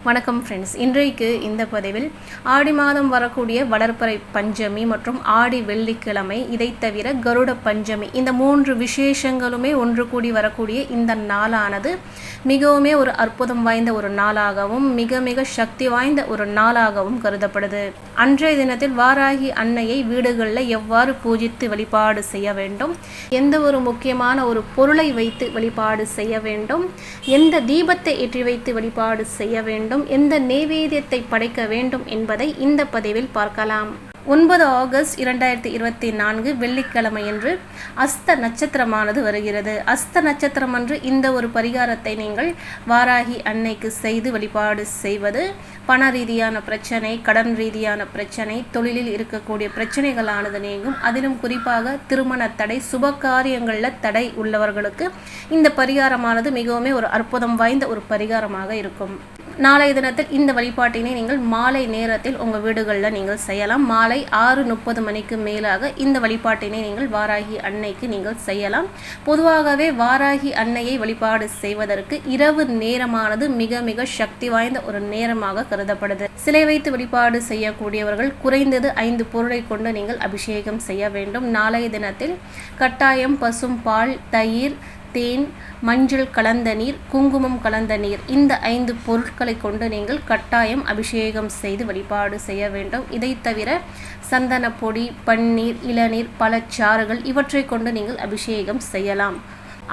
வணக்கம் ஃப்ரெண்ட்ஸ் இன்றைக்கு இந்த பதிவில் ஆடி மாதம் வரக்கூடிய வளர்ப்பறை பஞ்சமி மற்றும் ஆடி வெள்ளிக்கிழமை இதை தவிர கருட பஞ்சமி இந்த மூன்று விசேஷங்களுமே ஒன்று கூடி வரக்கூடிய இந்த நாளானது மிகவுமே ஒரு அற்புதம் வாய்ந்த ஒரு நாளாகவும் மிக மிக சக்தி வாய்ந்த ஒரு நாளாகவும் கருதப்படுது. அன்றைய தினத்தில் வாராகி அன்னையை வீடுகளில் எவ்வாறு பூஜித்து வழிபாடு செய்ய வேண்டும் எந்த ஒரு முக்கியமான ஒரு பொருளை வைத்து வழிபாடு செய்ய வேண்டும் எந்த தீபத்தை ஏற்றி வைத்து வழிபாடு செய்ய வேண்டும் எந்த நெய்வேத்தியத்தை படைக்க வேண்டும் என்பதை இந்த பதிவில் பார்க்கலாம். ஒன்பது ஆகஸ்ட் இரண்டாயிரத்தி இருபத்தி நான்கு வெள்ளிக்கிழமையன்று அஸ்த நட்சத்திரமானது வருகிறது. அஸ்த நட்சத்திரம் அன்று இந்த ஒரு பரிகாரத்தை நீங்கள் வாராகி அன்னைக்கு செய்து வழிபாடு செய்வது பண ரீதியான பிரச்சனை கடன் ரீதியான பிரச்சனை தொழிலில் இருக்கக்கூடிய பிரச்சனைகளானது நீங்கும். அதிலும் குறிப்பாக திருமண தடை சுப காரியங்களில் தடை உள்ளவர்களுக்கு இந்த பரிகாரமானது மிகவும் ஒரு அற்புதம் வாய்ந்த ஒரு பரிகாரமாக இருக்கும். நாளைய தினத்தில் இந்த வழிபாட்டினை நீங்கள் மாலை நேரத்தில் உங்கள் வீடுகளில் நீங்கள் செய்யலாம். மாலை ஆறு முப்பது மணிக்கு மேலாக இந்த வழிபாட்டினை நீங்கள் வாராகி அன்னைக்கு நீங்கள் செய்யலாம். பொதுவாகவே வாராகி அன்னையை வழிபாடு செய்வதற்கு இரவு நேரமானது மிக மிக சக்தி வாய்ந்த ஒரு நேரமாக கருதப்படுது. சிலை வைத்து வழிபாடு செய்யக்கூடியவர்கள் குறைந்தது ஐந்து பொருளை கொண்டு நீங்கள் அபிஷேகம் செய்ய வேண்டும். நாளைய தினத்தில் கட்டாயம் பசும் பால் தயிர் தேன் மஞ்சள் கலந்த நீர் குங்குமம் கலந்த நீர் இந்த ஐந்து பொருட்களை கொண்டு நீங்கள் கட்டாயம் அபிஷேகம் செய்து வழிபாடு செய்ய வேண்டும். இதை தவிர சந்தன பொடி பன்னீர் இளநீர் பழச்சாறுகள் இவற்றை கொண்டு நீங்கள் அபிஷேகம் செய்யலாம்.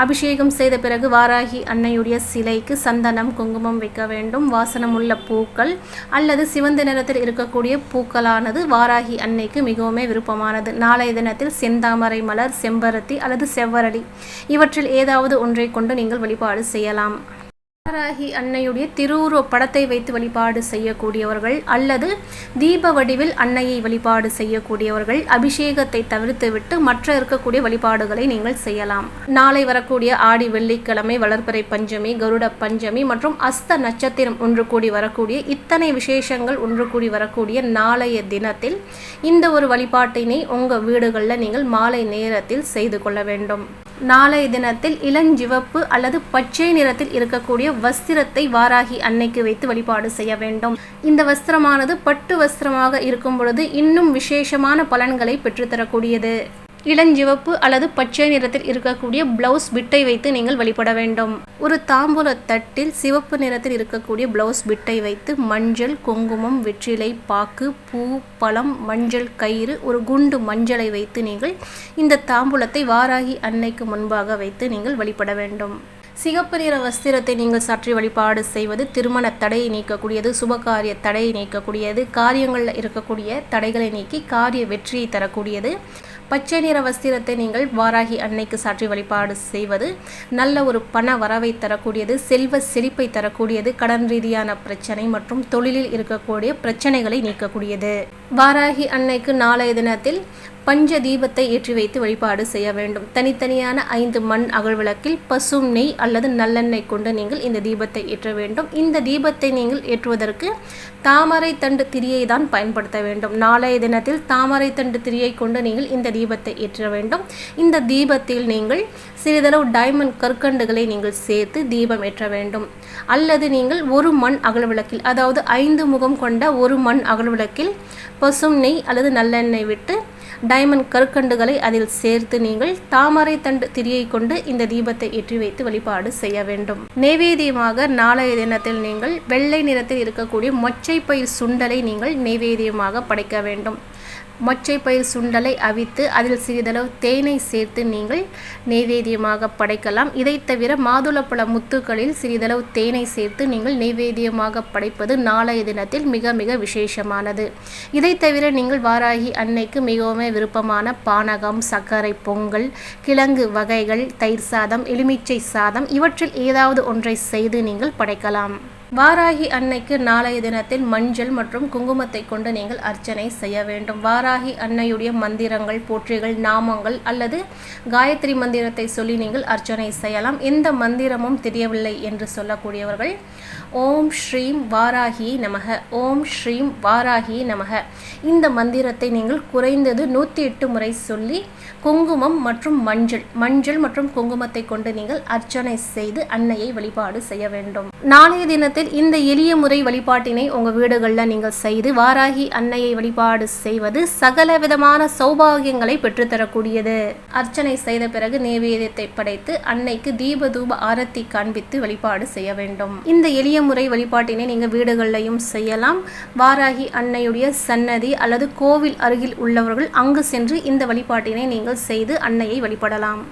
அபிஷேகம் செய்த பிறகு வாராகி அன்னையுடைய சிலைக்கு சந்தனம் குங்குமம் வைக்க வேண்டும். வாசனமுள்ள பூக்கள் அல்லது சிவந்த நிறத்தில் இருக்கக்கூடிய பூக்களானது வாராகி அன்னைக்கு மிகவும் விருப்பமானது. நாளைய தினத்தில் செந்தாமரை மலர் செம்பருத்தி அல்லது செவ்வரளி இவற்றில் ஏதாவது ஒன்றை கொண்டு நீங்கள் வழிபாடு செய்யலாம். ராகி அன்னையுடைய திருவுருவ படத்தை வைத்து வழிபாடு செய்யக்கூடியவர்கள் அல்லது தீப வடிவில் அன்னையை வழிபாடு செய்யக்கூடியவர்கள் அபிஷேகத்தை தவிர்த்துவிட்டு மற்ற இருக்கக்கூடிய வழிபாடுகளை நீங்கள் செய்யலாம். நாளை வரக்கூடிய ஆடி வெள்ளிக்கிழமை வளர்ப்பறை பஞ்சமி கருட பஞ்சமி மற்றும் அஸ்த நட்சத்திரம் ஒன்று கூடி வரக்கூடிய இத்தனை விசேஷங்கள் ஒன்று கூடி வரக்கூடிய நாளைய தினத்தில் இந்த ஒரு வழிபாட்டினை உங்கள் வீடுகளில் நீங்கள் மாலை நேரத்தில் செய்து கொள்ள வேண்டும். நாளைய தினத்தில் இளஞ்சிவப்பு அல்லது பச்சை நிறத்தில் இருக்கக்கூடிய வஸ்திரத்தை வாராகி அன்னைக்கு வைத்து வழிபாடு செய்ய வேண்டும். இந்த வஸ்திரமானது பட்டு வஸ்திரமாக இருக்கும் பொழுது இன்னும் விசேஷமான பலன்களை பெற்றுத்தரக்கூடியது. இளஞ்சிவப்பு அல்லது பச்சை நிறத்தில் இருக்கக்கூடிய பிளவுஸ் பிட்டை வைத்து நீங்கள் வழிபட வேண்டும். ஒரு தாம்பூல தட்டில் சிவப்பு நிறத்தில் இருக்கக்கூடிய பிளவுஸ் பிட்டை வைத்து மஞ்சள் குங்குமம் வெற்றிலை பாக்கு பூ பழம் மஞ்சள் கயிறு ஒரு குண்டு மஞ்சளை வைத்து நீங்கள் இந்த தாம்பூலத்தை வாராகி அன்னைக்கு முன்பாக வைத்து நீங்கள் வழிபட வேண்டும். சிகப்பு நிற வஸ்திரத்தை நீங்கள் சாற்றி வழிபாடு செய்வது திருமண தடையை நீக்கக்கூடியது சுபகாரிய தடையை நீக்கக்கூடியது காரியங்களில் இருக்கக்கூடிய தடைகளை நீக்கி காரிய வெற்றியை தரக்கூடியது. பச்சை நிற வஸ்திரத்தை நீங்கள் வாராகி அன்னைக்கு சாற்றி வழிபாடு செய்வது நல்ல ஒரு பண வரவை தரக்கூடியது செல்வ செழிப்பை தரக்கூடியது கடன் ரீதியான பிரச்சனை மற்றும் தொழிலில் இருக்கக்கூடிய பிரச்சனைகளை நீக்கக்கூடியது. வாராகி அன்னைக்கு நாளைய தினத்தில் பஞ்ச தீபத்தை ஏற்றி வைத்து வழிபாடு செய்ய வேண்டும். தனித்தனியான ஐந்து மண் அகழ்விளக்கில் பசும் நெய் அல்லது நல்லெண்ணெய் கொண்டு நீங்கள் இந்த தீபத்தை ஏற்ற வேண்டும். இந்த தீபத்தை நீங்கள் ஏற்றுவதற்கு தாமரை தண்டு திரியை தான் பயன்படுத்த வேண்டும். நாளைய தினத்தில் தாமரை தண்டு திரியை கொண்டு நீங்கள் இந்த தீபத்தை ஏற்ற வேண்டும். இந்த தீபத்தில் நீங்கள் சிறிதளவு டைமண்ட் கற்கண்டுகளை நீங்கள் சேர்த்து தீபம் ஏற்ற வேண்டும். அல்லது நீங்கள் ஒரு மண் அகழ்விளக்கில் அதாவது ஐந்து முகம் கொண்ட ஒரு மண் அகழ்விளக்கில் பசும் நெய் அல்லது நல்லெண்ணெய் விட்டு டைமண்ட் கற்கண்டுகளை அதில் சேர்த்து நீங்கள் தாமரை தண்டு திரியை கொண்டு இந்த தீபத்தை ஏற்றி வைத்து வழிபாடு செய்ய வேண்டும். நெய்வேத்தியமாக நாளைய தினத்தில் நீங்கள் வெள்ளை நிறத்தில் இருக்கக்கூடிய மொச்சை பயிர் சுண்டலை நீங்கள் நெய்வேத்தியமாக படைக்க வேண்டும். மொச்சை பயிர் சுண்டலை அவித்து அதில் சிறிதளவு தேனை சேர்த்து நீங்கள் நெய்வேத்தியமாக படைக்கலாம். இதை தவிர மாதுளப்பழ முத்துக்களில் சிறிதளவு தேனை சேர்த்து நீங்கள் நெய்வேத்தியமாக படைப்பது நாளைய தினத்தில் மிக மிக விசேஷமானது. இதை தவிர நீங்கள் வாராகி அன்னைக்கு மிகவும் விருப்பமான பானகம் சர்க்கரை பொங்கல் கிழங்கு வகைகள் தயிர் சாதம் எலுமிச்சை சாதம் இவற்றில் ஏதாவது ஒன்றை செய்து நீங்கள் படைக்கலாம். வாராகி அன்னைக்கு நாளைய தினத்தில் மஞ்சள் மற்றும் குங்குமத்தை கொண்டு நீங்கள் அர்ச்சனை செய்ய வேண்டும். வாராகி அன்னையுடைய மந்திரங்கள் போற்றிகள் நாமங்கள் அல்லது காயத்ரி மந்திரத்தை சொல்லி நீங்கள் அர்ச்சனை செய்யலாம். எந்த மந்திரமும் தெரியவில்லை என்று சொல்லக்கூடியவர்கள் ஓம் ஸ்ரீம் வாராகி நமக ஓம் ஸ்ரீம் வாராகி நமக. இந்த மந்திரத்தை நீங்கள் குறைந்தது நூற்றி எட்டு முறை சொல்லி குங்குமம் மற்றும் மஞ்சள் மஞ்சள் மற்றும் குங்குமத்தை கொண்டு நீங்கள் அர்ச்சனை செய்து அன்னையை வழிபாடு செய்ய வேண்டும். நாளைய தினத்தில் காலத்தில் இந்த எளிய முறை வழிபாட்டினை உங்கள் வீடுகளில் நீங்கள் செய்து வாராகி அன்னையை வழிபாடு செய்வது சகல விதமான சௌபாகியங்களை பெற்றுத்தரக்கூடியது. அர்ச்சனை செய்த பிறகு நேவேதியத்தை படைத்து அன்னைக்கு தீப தூப ஆரத்தி காண்பித்து வழிபாடு செய்ய வேண்டும். இந்த எளிய முறை வழிபாட்டினை நீங்கள் வீடுகளிலையும் செய்யலாம். வாராகி அன்னையுடைய சன்னதி அல்லது கோவில் அருகில் உள்ளவர்கள் அங்கு சென்று இந்த வழிபாட்டினை நீங்கள் செய்து அன்னையை வழிபடலாம்.